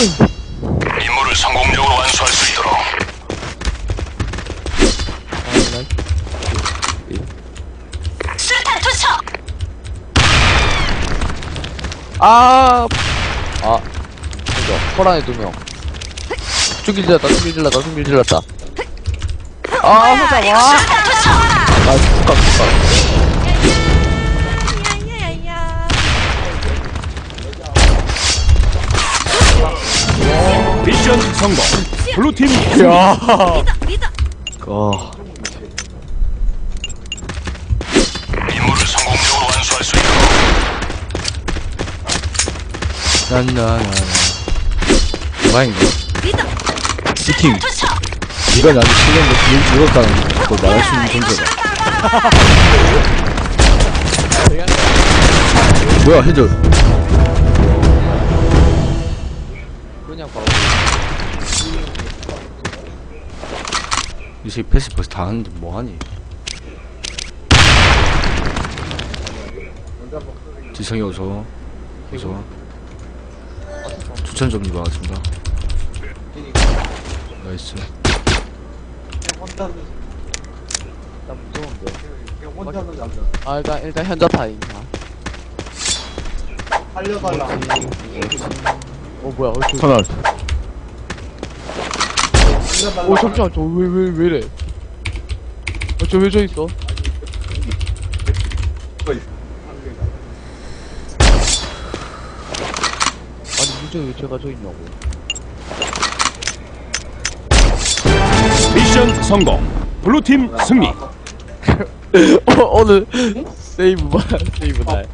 임무를 성공적으로 완수할 수 있도록 투척! 아, 아, 그죠. 호랑이 두 명. 죽일 질렀다, 죽일 질렀다, 죽일 질렀다. 아, 혼자 와. 수류탄 투척! 아, 축하. 미션 성공 블루팀 야. 어. 임무를 성공적으로 완수할 수 있도록 난나나나. 대박인가? 리더! 미팅. 네가 나한테 실력인데 이렇다는 걸 말할 수 있는 존재다. 뭐야, 해줘. 그냥 바로. 이 새끼 패스 벌써 다 하는데 뭐하니? 지성이 어서 어서 추천 좀 받았습니다. 나이스. 아 일단 일단 현자파인 살려달라. 어 뭐야 어, 저... 터널 오 잠시만 저 왜 왜왜 이래? 어, 저왜 저 있어? 아니 문제 왜 제가 저 있냐고. 미션 성공. 블루팀 승리. 어, 오늘 세이브만 세이브 날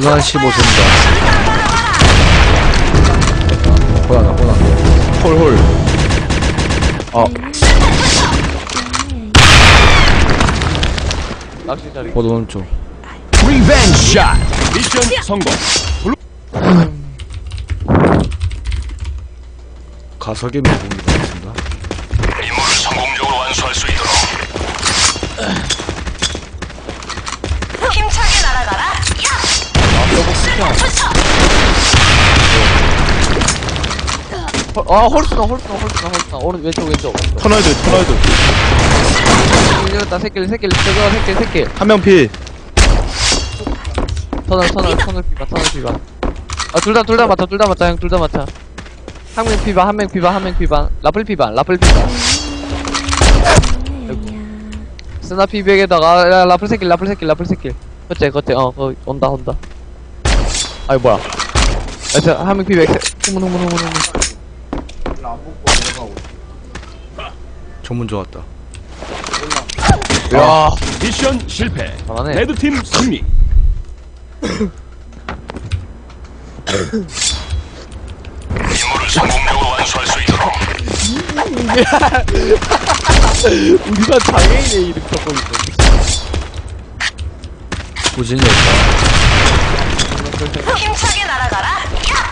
선한 15세입니다. 호나다, 호나. 홀, 홀. 어. 낚시 자리. 보도 오른쪽. 리벤지 샷 미션 성공 가석의 명분이 나왔습니다. 투척! 아, 홀스나, 홀스나, 홀스나, 홀스나. 오른, 왼쪽, 왼쪽. 터널드 터널드 이겼다, 새끼, 새끼, 저거, 새끼, 새끼. 한명 피. 터널, 터널, 터널 피바, 터널 피바. 아, 둘 다, 둘 다 맞다, 둘 다 맞다, 형, 둘 다 맞다. 한 명 피바, 한 명 피바, 한 명 피바. 라플 피바, 라플 피바. 스나 피백에다가, 야, 라플 새끼, 라플 새끼, 라플 새끼. 그때, 그때, 어, 거 온다, 온다. 아이, 뭐야. 야, 저, 한명 피백, 후문. 안 먹고 내려가고. 전문 좋았다. 야, 미션 실패 잘하네. 레드팀 승리 임무를 성공적으로 완수할 수 있도록 우리가 장애인의 이름 적고 있어. 우진이었다. 힘차게 날아가라! 야!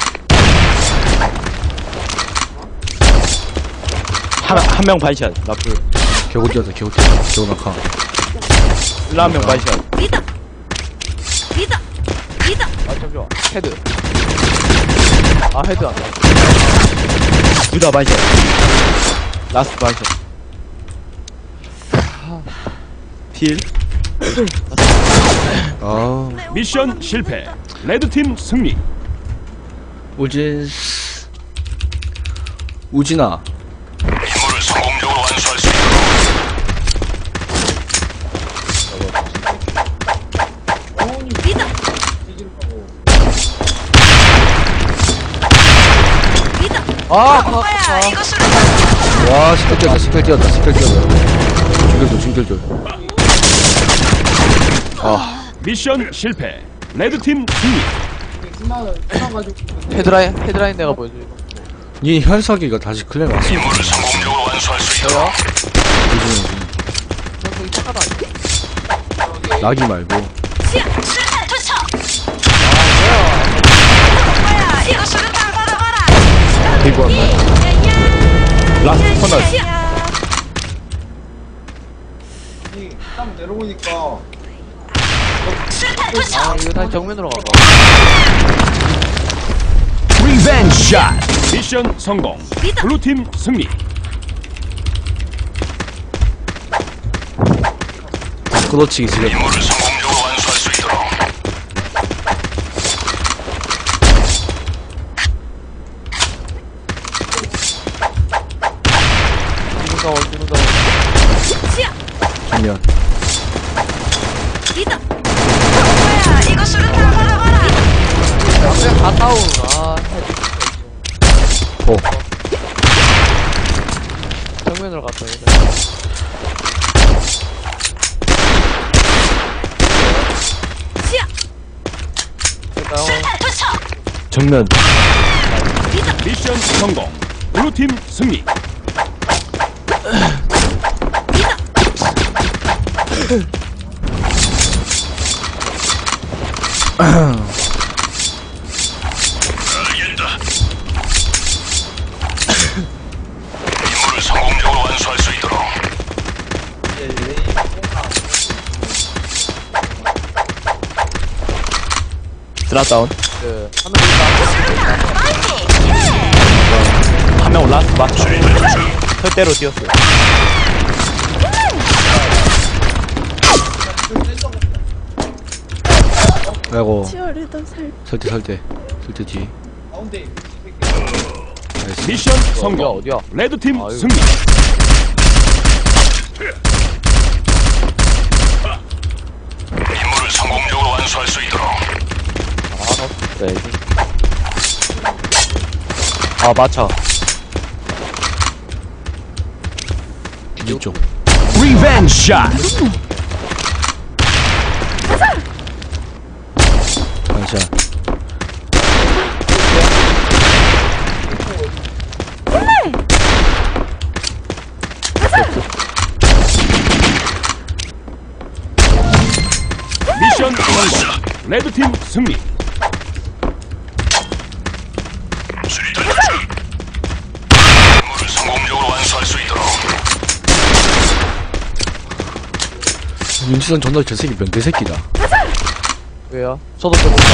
한한 명 반샷. 라플. 개고 뛰었다, 개고 뛰었다. 개고 낙하. 일라 한명 반샷. 리더! 리더! 리더! 아, 잠시만. 헤드. 아, 헤드 안 나. 둘다 반샷. 라스트 반샷. 필. 아, 미션 실패 레드팀 승리 우진. 우진아. 임무를 성공적으로 완수할 수! 아, 아, 뭐야, 아. 와, 시끌 뛰었다, 시끌 뛰었다, 시끌 뛰었다. 중결조, 중결조. 미션 실패 레드팀 승리 헤드라인, 헤드라인 내가 보여줘, 이거. 이 현석이가 다시 클레임 왔어. 임무를 성공적으로 완수할 수 있도록 저 거기 착하다. 낙이 말고. 투척! 뭐야, 이거 수류탄 받아봐라! 건너 이딱 내려오니까 아 이거 다시 정면으로 가봐 리벤지 샷 미션 성공. 블루팀 승리. 끌어치기 지금 임무를 성공적으로 완수할 수 있도록. 누군가 원 누군가 원 정면 이거 수류탄 받아봐라. 아 정면으로 갔다 됐다 형 정면 미션 성공. 블루팀 승리. 알겠다. 임무를 성공적으로 완수할 수 있도록. 드랍 다운 그 하늘 한명 올라 봐 절대로 뛰었어 아이고 치어리더 살. 설대 설대 설대 뒤 나이스 미션 어디야 성공. 어디야 레드팀 아유. 승리. 임무를 성공적으로 완수할 수 있도록. 네. 아 맞춰 뒤쪽 리벤지 샷 반샷 미션 성공. 레드팀 승리. 수리탄 투척. 임무를 성공적으로 완수할 수 있도록. 윤지선 존나 저 새끼 명대 새끼다 왜요? 저도 좀 볼까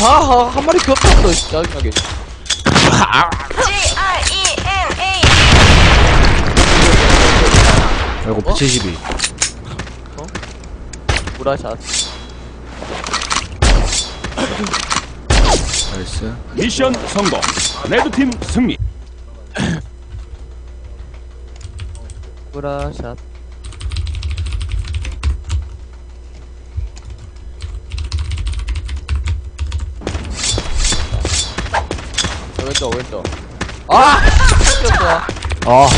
아하 한 마리 겹쳤어 씨, 짜증나게 G R E N A. 아이고 172 무라샷 나이스 미션 성공. 레드팀 승리. 무라샷 저 왼쪽 왼쪽 아! 꼈어 아아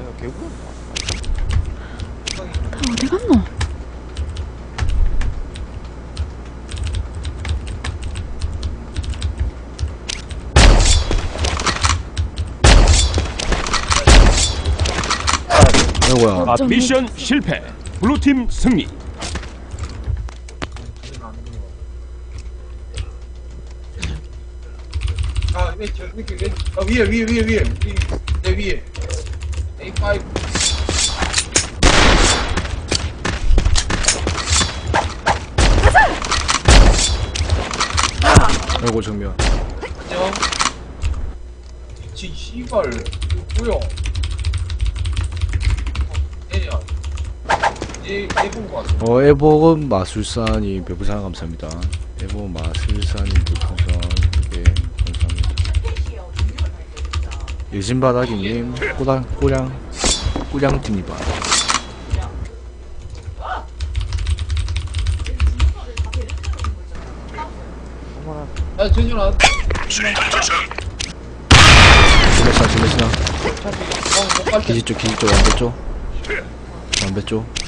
이거 개구야 어디 갔노? 아이고야 아, 미션 실패. 블루팀 승리. 아저 아, 위에 위에 위에 위에. 위- 내 위에. A5 아이고 정면. 안녕. 지 씨발. 이거 뭐야 얘 얘본 거 같아 어 에보금 마술사님 별풍선 감사합니다. 에보금 마술사님 별풍선 네 감사합니다. 예진바닥이님 꼬랑 꼬량 전준아 수리탄 투척. 지메시나 지메시나? 어못 갈게 기지 쪽 기지 쪽 완배 쪽? 완배 쪽? 어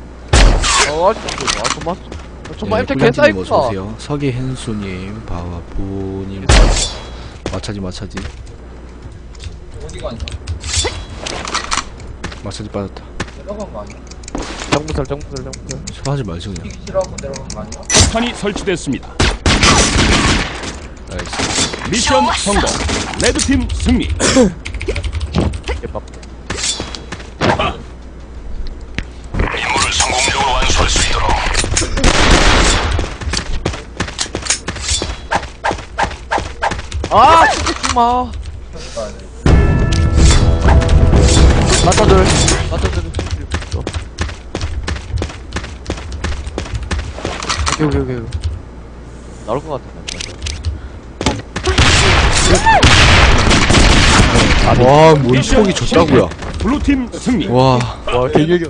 아직도 아 정말 정말 네, 엠택 꿀량띠님 개사이프다 어서오세요 서기hen수님 바와 보님 마차지 마차지 어디 가냐 마차지 빠졌다 내려간 거 아니야? 정부설 정부설 정부설 하지 말죠 그냥 싫어하고 내려간 거 아니야? 폭탄이 설치됐습니다. 나이스 미션 성공. 레드팀 승리. 개밥 아 진짜 죽마 맞다들. 맞다들. 오케이 오케이 오케이. 나올 것 같은데. 미션 폭이 좋다고요. 블루팀 승리. 와. 와 개개개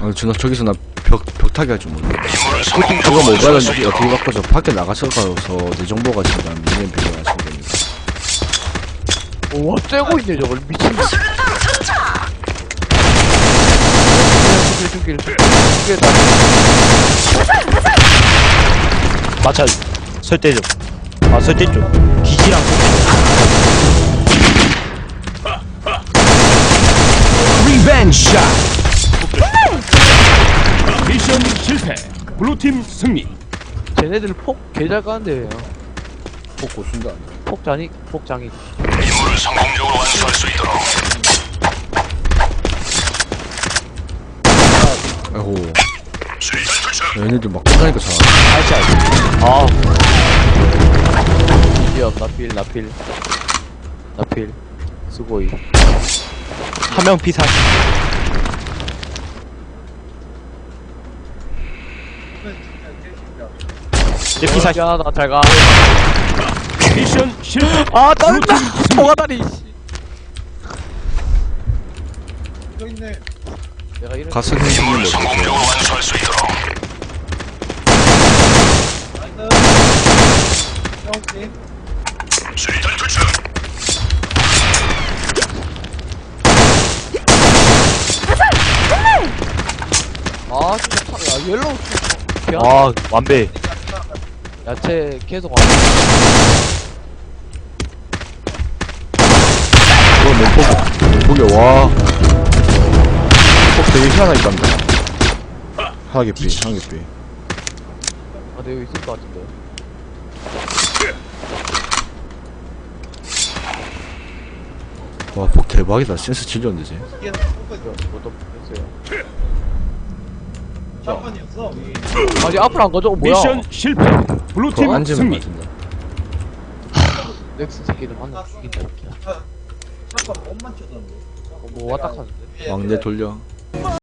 아, 준아 저기서 나 벽, 벽타기 할줄 몰라 임무를 그거 성공적으로 모바일은 어떻게 바꿔서 밖에 나가서 가서 내 정보가 진짜 미니언 비교 하시면 됩니다 와 쬐고 있네 저걸. 미친 죽길 죽길 죽길 맞아 설대 좀 아 설대 좀. 기지랑 미션 실패. 블루팀 승리. 쟤네들 폭 개잘 가는데 폭 고순다 폭장이 폭장이. 임무를 성공적으로 완수할 수 있도록. 아이고. 얘네들 막 끝나니까 잘 알지 알지 아 기업 나필 나필. 나필. 수고이. 한명 P40 내 P40 야나 잘 가 미션 실패. 아저 있네. 내가 이런 임무를 행동을 성공적으로 완수할 수 있도록. 수리탄 투척. 아 진짜 타, 야 옐로우 야, 아 완배. 야채 계속 와. 그거 몸폭 몸폭이 와폭 되게 희한하게 깐다. 하나게 삐 하나게 삐. 아, 근데 여기 있을 것 같은데. 와, 폭 대박이다. 센스 질렸는데, 쟤. 뭐또 했어요 이 아니 앞으로 안 가져 뭐야 미션 실패. 블루팀 앉으면 승리. 맞은다. 넥슨 새끼들 만나 죽인다 이렇게 몸만 쳐졌는데. 어, 뭐 왔다 하는데 왕내 돌려. 뭐